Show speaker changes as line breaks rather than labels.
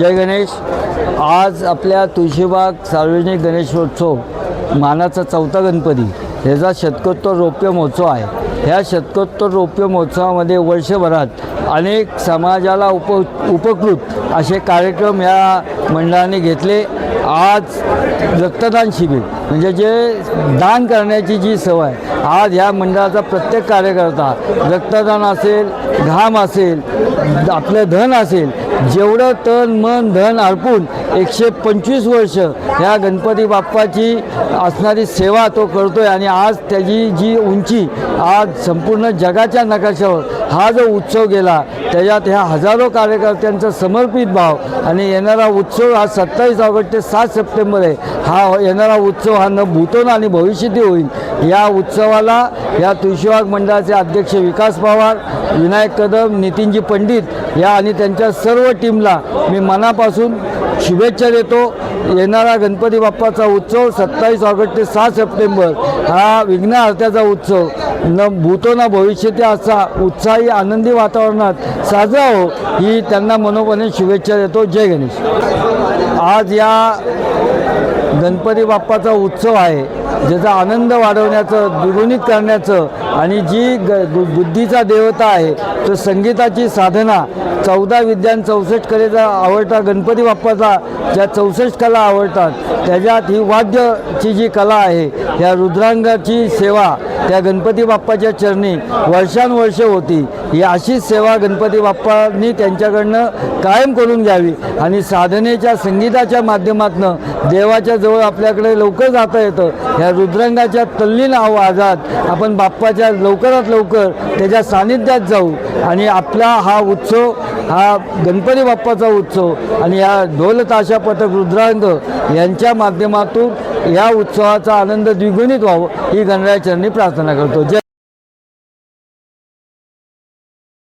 जय गणेश. आज आपल्या तुळशीबाग सार्वजनिक गणेशोत्सव मानाचा चौथा गणपती. ह्याचा शतकोत्तर रौप्य महोत्सव आहे. ह्या शतकोत्तर रौप्य महोत्सवामध्ये वर्षभरात अनेक समाजाला उप उपकृत असे कार्यक्रम या मंडळाने घेतले. आज रक्तदान शिबिर म्हणजे जे दान करण्याची जी सवय आज ह्या मंडळाचा प्रत्येक कार्यकर्ता रक्तदान असेल घाम असेल आपलं धन असेल जेवढं तन मन धन अर्पून एकशे पंचवीस वर्ष ह्या गणपती बाप्पाची असणारी सेवा तो करतोय आणि आज त्याची जी उंची आज संपूर्ण जगाच्या नकाशावर हा जो उत्सव गेला त्याच्यात ह्या हजारो कार्यकर्त्यांचा समर्पित भाव आणि येणारा उत्सव हा सत्तावीस ऑगस्ट ते सात सप्टेंबर आहे. हा येणारा उत्सव हा न भूतोन आणि भविष्यती होईल. या उत्सवाला या तुळशीबाग मंडळाचे अध्यक्ष विकास पवार विनायक कदम नितीनजी पंडित या आणि त्यांच्या सर्व टीमला मी मनापासून शुभेच्छा देतो. येणारा गणपती बाप्पाचा उत्सव सत्तावीस ऑगस्ट ते सहा सप्टेंबर हा विघ्नहर्त्याचा उत्सव. न भूतो ना भविष्यती असा उत्साही आनंदी वातावरणात साजरा हो ही त्यांना मनोपणे शुभेच्छा देतो. जय गणेश. आज या गणपती बाप्पाचा उत्सव आहे ज्याचा आनंद वाढवण्याचं दुरुणित करण्याचं आणि जी ग बुद्धीचा देवता आहे तो संगीताची साधना चौदा विद्यान चौसष्ट कलेचा आवडता गणपती बाप्पाचा ज्या चौसष्ट कला आवडतात त्याच्यात ही वाद्यची जी कला आहे या रुद्रांगाची सेवा त्या गणपती बाप्पाच्या चरणी वर्षानुवर्ष होती. ही अशीच सेवा गणपती बाप्पांनी त्यांच्याकडनं कायम करून घ्यावी आणि साधनेच्या संगीताच्या माध्यमातून देवाच्या जवळ आपल्याकडे लवकर जाता येतं. ह्या रुद्रंगाच्या तल्लीन आवाजात आपण बाप्पाच्या लवकरात लवकर त्याच्या सानिध्यात जाऊ आणि आपला हा उत्सव हा गणपती बाप्पाचा उत्सव आणि या ढोल ताशा पथक रुद्रांग यांच्या माध्यमातून या उत्सवाचा आनंद द्विगुणित व्हावं ही गणरायाचरणी प्रार्थना करतो. जय